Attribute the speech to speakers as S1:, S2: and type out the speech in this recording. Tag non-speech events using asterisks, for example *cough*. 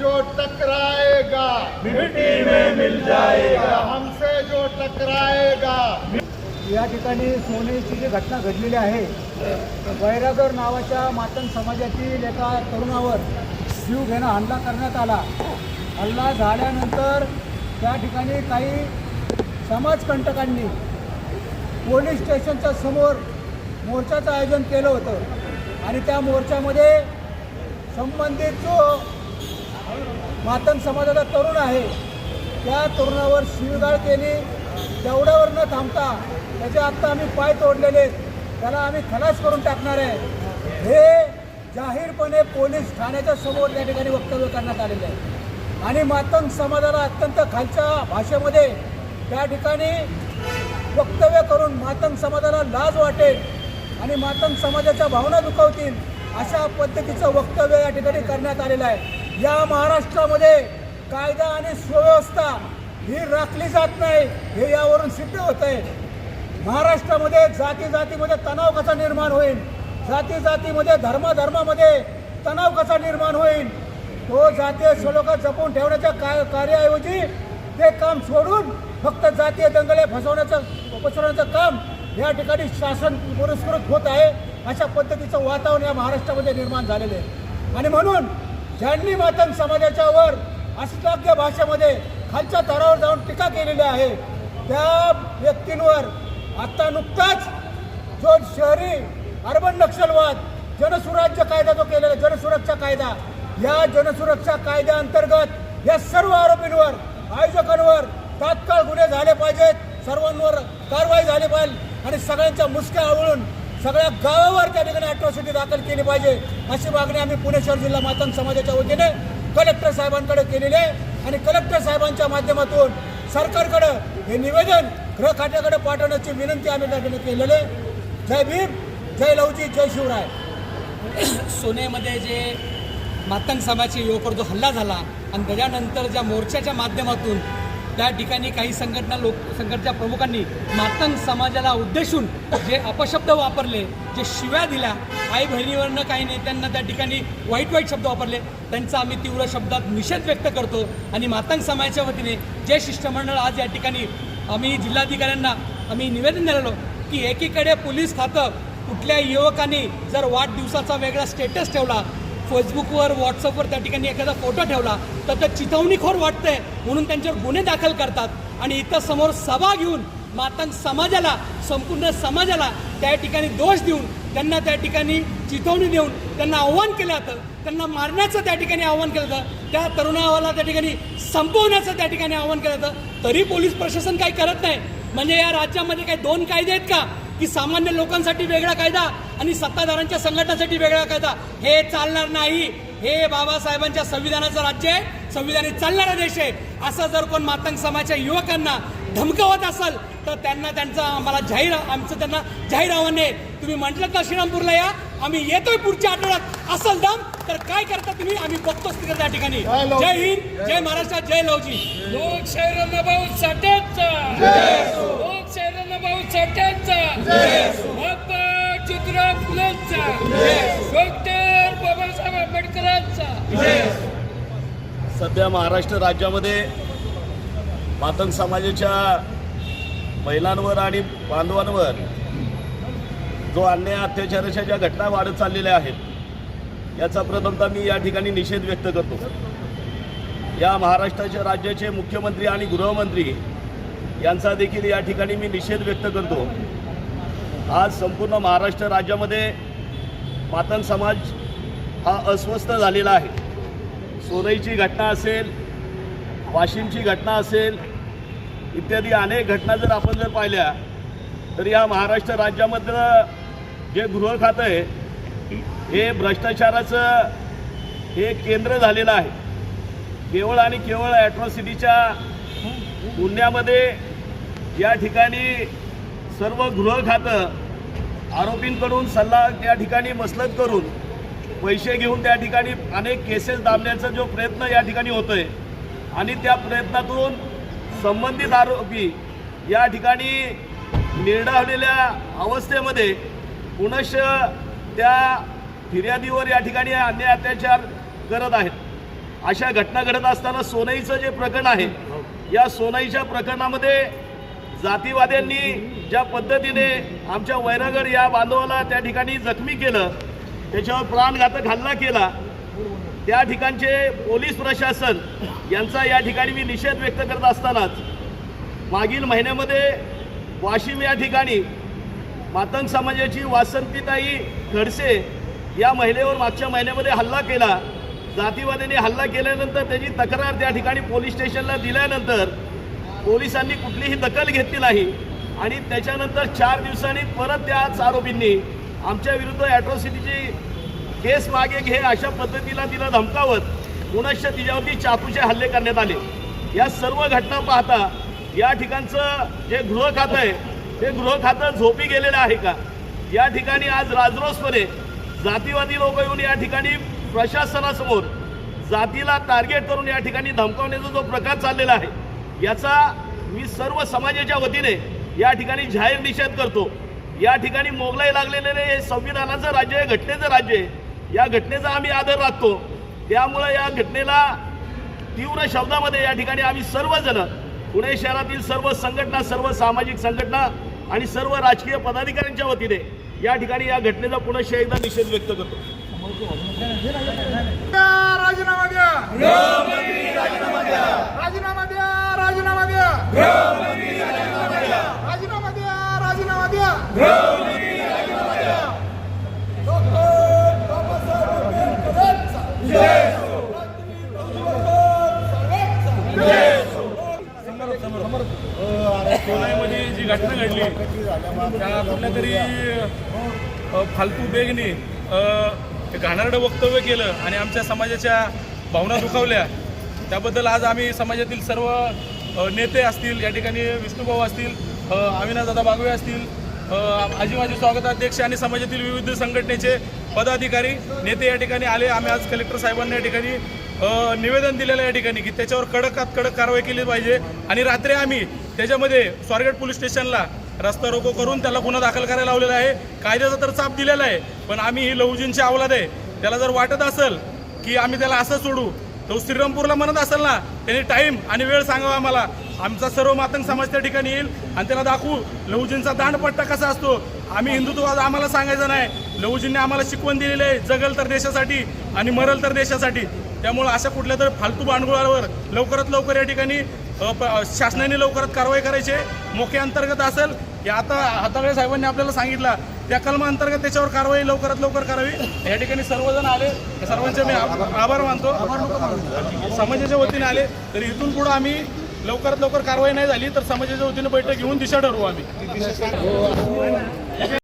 S1: जो टकराएगा
S2: मिट्टी में मिल जाएगा।
S1: हमसे जो टकराएगा।
S3: या ठिकाणी सोनेची जी घटना घडलेली आहे बैरागर नावाच्या मातंग समाजातील एका तरुणावर जीव घेणं हल्ला करण्यात आला. हल्ला झाल्यानंतर त्या ठिकाणी काही समाजकंटकांनी पोलीस स्टेशनच्या समोर मोर्चाचं आयोजन केलं होतं. आणि त्या मोर्चामध्ये संबंधित जो मातंग समाजाचा तरुण आहे. त्या तरुणावर शिवगाळ केली. तेवढ्यावर न थांबता. त्याचे आत्ता आम्ही पाय तोडलेले आहेत. त्याला आम्ही खलास करून टाकणार आहे. हे जाहीरपणे पोलीस ठाण्याच्या समोर त्या ठिकाणी वक्तव्य करण्यात आलेलं आहे. आणि मातंग समाजाला अत्यंत खालच्या भाषेमध्ये त्या ठिकाणी वक्तव्य करून मातंग समाजाला लाज वाटेल आणि मातंग समाजाच्या भावना दुखावतील अशा पद्धतीचं वक्तव्य या ठिकाणी करण्यात आलेलं आहे. या महाराष्ट्रामध्ये कायदा आणि सुव्यवस्था ही राखली जात नाही हे यावरून सिद्ध होत आहे. महाराष्ट्रामध्ये जाती जातीमध्ये तणाव कसा निर्माण होईल? जाती जातीमध्ये धर्माधर्मामध्ये तणाव कसा निर्माण होईल? तो जातीय सलोखा जपून ठेवण्याच्या काय कार्याऐवजी ते काम सोडून फक्त जातीय दंगले फसवण्याचं पसरवण्याचं काम या ठिकाणी शासन पुरस्कृत होत आहे अशा पद्धतीचं वातावरण या महाराष्ट्रामध्ये निर्माण झालेलं आहे. आणि म्हणून ज्यांनी मातंग समाजाच्यावर अश्लाघ्य भाषेमध्ये खालच्या थरावर जाऊन टीका केलेली आहे त्या व्यक्तींवर आता नुकताच जो शहरी अर्बन नक्षलवाद जनसुराज्य कायदा जो केलेला आहे, जनसुरक्षा कायदा या जनसुरक्षा कायद्याअंतर्गत या सर्व आरोपींवर आयोजकांवर तात्काळ गुन्हे झाले पाहिजेत सर्वांवर कारवाई झाली पाहिजे आणि सगळ्यांच्या मुसक्या आवळून सगळ्या गावावर त्या ठिकाणी अट्रॉसिटी दाखल केली पाहिजे. अशी मागणी आम्ही पुणे शहर जिल्हा मातंग समाजाच्या वतीने कलेक्टर साहेबांकडे केलेली आहे. आणि कलेक्टर साहेबांच्या माध्यमातून सरकारकडं हे निवेदन गृह खात्याकडे पाठवण्याची विनंती आम्ही त्या ठिकाणी केलेली आहे. जय भीम जय लवजी जय शिवराय. *coughs*
S4: सोनेमध्ये जे मातंग समाजाची युवकर जो हल्ला झाला आणि त्याच्यानंतर ज्या मोर्चाच्या माध्यमातून त्या ठिकाणी काही संघटना लोक संघटना प्रमुखांनी मातंग समाजाला उद्देशून जे अपशब्द वापरले जे शिव्या दिल्या आई बहिणीवरनं काही नेत्यांना त्या ठिकाणी वाईट वाईट शब्द वापरले. त्यांचा आम्ही तीव्र शब्दात निषेध व्यक्त करतो आणि मातंग समाजाच्या वतीने जे शिष्टमंडळ आज या ठिकाणी आम्ही जिल्हाधिकाऱ्यांना आम्ही निवेदन दिलेलो की एकीकडे पोलीस खातं कुठल्या युवकांनी जर वाढदिवसाचा वेगळा स्टेटस ठेवला फेसबुकवर व्हॉट्सअपवर त्या ठिकाणी एखादा फोटो ठेवला तर ते चिथावणीखोर वाटतंय म्हणून त्यांच्यावर गुन्हे दाखल करतात. आणि इथं समोर सभा घेऊन मातंग समाजाला संपूर्ण समाजाला त्या ठिकाणी दोष देऊन त्यांना त्या ठिकाणी चिथवणी देऊन त्यांना आव्हान केलं जातं. त्यांना मारण्याचं त्या ठिकाणी आव्हान केलं जातं. त्या तरुणाला त्या ठिकाणी संपवण्याचं त्या ठिकाणी आव्हान केलं जातं. तरी पोलीस प्रशासन काही करत नाही. म्हणजे या राज्यामध्ये काही दोन कायदे आहेत का? की सामान्य लोकांसाठी वेगळा कायदा आणि सत्ताधाऱ्यांच्या संघटनासाठी वेगळा कायदा. हे चालणार नाही. हे बाबासाहेबांच्या संविधानाचं राज्य आहे. संविधानिक चालणारा देश आहे. असं जर कोण मातंग समाजाच्या युवकांना धमकावत असेल तर त्यांना त्यांचा आम्हाला जाहीर आमचं त्यांना जाहीर आव्हान आहे. तुम्ही म्हटलं का श्रीरामपूरला या? आम्ही येतोय पुढच्या आठवड्यात. असल दम तर काय करता तुम्ही? आम्ही बघतोच तिकडे त्या ठिकाणी.
S1: जय
S4: हिंद. जय महाराष्ट्र. जय लवजी
S5: लोकशाहीला भाऊ साठ्यांचा डॉक्टर बाबासाहेब आंबेडकरांचा.
S2: सध्या महाराष्ट्र राज्यामध्ये मातंग समाजाच्या महिलांवर आणि बांधवांवर जो अन्याय अत्याचाराच्या ज्या घटना वाढत चाललेल्या आहेत याचा प्रथमतः मी या ठिकाणी निषेध व्यक्त करतो. या महाराष्ट्राच्या राज्याचे मुख्यमंत्री आणि गृहमंत्री यांचा देखील या ठिकाणी मी निषेध व्यक्त करतो. आज संपूर्ण महाराष्ट्र राज्यामध्ये मातंग समाज हा अस्वस्थ झालेला आहे. सोनईची घटना असेल वाशिमची घटना असेल इत्यादी अनेक घटना जर आपण जर पाहिल्या तर या महाराष्ट्र राज्यामधलं जे गृह खातं आहे हे भ्रष्टाचाराचं हे केंद्र झालेलं आहे. केवळ आणि केवळ ॲट्रॉसिटीच्या गुन्ह्यामध्ये या ठिकाणी सर्व गृह खातं आरोपींकडून सल्ला त्या ठिकाणी मसलत करून पैसे घेऊन त्या ठिकाणी अनेक केसेस दाबण्याचा जो प्रयत्न या ठिकाणी होतोय आणि त्या प्रयत्नातून संबंधित आरोपी या ठिकाणी निर्डावलेल्या अवस्थेमध्ये पुनश त्या फिर्यादीवर या ठिकाणी अन्याय अत्याचार करत आहेत. अशा घटना घडत असताना सोनईचं जे प्रकरण आहे या सोनईच्या प्रकरणामध्ये जातीवाद्यांनी ज्या पद्धतीने आमच्या वैरागड या बांधवाला त्या ठिकाणी जखमी केलं त्याच्यावर प्राणघातक हल्ला केला त्या ठिकाणचे पोलीस प्रशासन यांचा या ठिकाणी मी निषेध व्यक्त करत असतानाच मागील महिन्यामध्ये वाशिम या ठिकाणी मातंग समाजाची वासंतीताई खडसे या महिलेवर मागच्या महिन्यामध्ये हल्ला केला. जातीवाद्यांनी हल्ला केल्यानंतर त्याची तक्रार त्या ठिकाणी पोलीस स्टेशनला दिल्यानंतर पोलिसांनी कुठलीही दखल घेतली नाही. आणि त्याच्यानंतर चार दिवसांनी परत त्याच आरोपींनी आमच्या विरुद्ध ॲट्रॉसिटीची केस मागे घे अशा पद्धतीला तिला धमकावत पुनश्च तिच्यावरती चाकूचे हल्ले करण्यात आले. या सर्व घटना पाहता या ठिकाणचं जे गृह खातं आहे ते गृह खातं झोपी गेलेलं आहे का? या ठिकाणी आज राजरोसपणे जातीवादी लोक येऊन या ठिकाणी प्रशासनासमोर जातीला टार्गेट करून या ठिकाणी धमकावण्याचा जो प्रकार चाललेला आहे याचा मी सर्व समाजाच्या वतीने या ठिकाणी जाहीर निषेध करतो. या ठिकाणी मोगलाई लागलेले हे संविधानाचं राज्य आहे घटनेचं राज्य आहे. या घटनेचा आम्ही आदर राखतो. त्यामुळं या घटनेला तीव्र शब्दामध्ये या ठिकाणी आम्ही सर्वजण पुणे शहरातील सर्व संघटना सर्व सामाजिक संघटना आणि सर्व राजकीय पदाधिकाऱ्यांच्या वतीने या ठिकाणी या घटनेचा पुनश्च एकदा निषेध व्यक्त करतो.
S1: राजीनामा द्या. राजीनामा द्या. द्या राजीनामा द्या. राजीनामा द्या राजीनामा द्या.
S6: जी घटना घडली त्या कुठल्या तरी फालतू बेगने घाणारडं घाणेरडं वक्तव्य केलं आणि आमच्या समाजाच्या भावना दुखावल्या. त्याबद्दल आज आम्ही समाजातील सर्व नेते असतील या ठिकाणी विष्णूभाऊ असतील अ, अविनाशदादा बागवे असतील आजी माजी स्वागताध्यक्ष आणि समाजातील विविध संघटनेचे पदाधिकारी नेते या ठिकाणी आले. आम्ही आज कलेक्टर साहेबांना या ठिकाणी निवेदन दिलेलं आहे या ठिकाणी की त्याच्यावर कडकात कडक कारवाई केली पाहिजे. आणि रात्री आम्ही त्याच्यामध्ये स्वारगेट पोलीस स्टेशनला रस्ता रोको करून त्याला गुन्हा दाखल करायला लावलेला आहे. कायद्याचा तर चाप दिलेला आहे पण आम्ही ही लहुजींची अवलाद आहे. त्याला जर वाटत असेल की आम्ही त्याला असं सोडू तो श्रीरामपूरला म्हणत असेल ना त्यांनी टाईम आणि वेळ सांगावा आम्हाला. आमचा सर्व मातंग समाज त्या ठिकाणी येईल आणि त्याला दाखवू. लहुजींचा दांडपट्टा कसा असतो? आम्ही हिंदुत्ववाद आम्हाला सांगायचं नाही. लहुजींनी आम्हाला शिकवण दिलेली आहे जगल तर देशासाठी आणि मरल तर देशासाठी. त्यामुळे अशा कुठल्या तरी फालतू भांडगुळावर लवकरात लवकर या ठिकाणी प- शासनाने लवकरात कारवाई करायची आहे. मोके अंतर्गत असेल. की आता हातागळे साहेबांनी आपल्याला सांगितलं. त्या कलमा अंतर्गत त्याच्यावर कारवाई लवकरात लवकर करावी. या ठिकाणी सर्वजण आले. सर्वांचे मी आभार मानतो. समाजाच्या वतीने आले. तर इथून पुढं आम्ही लवकरात लवकर कारवाई नाही झाली तर समाजाच्या वतीने बैठक घेऊन दिशा ठरवू आम्ही.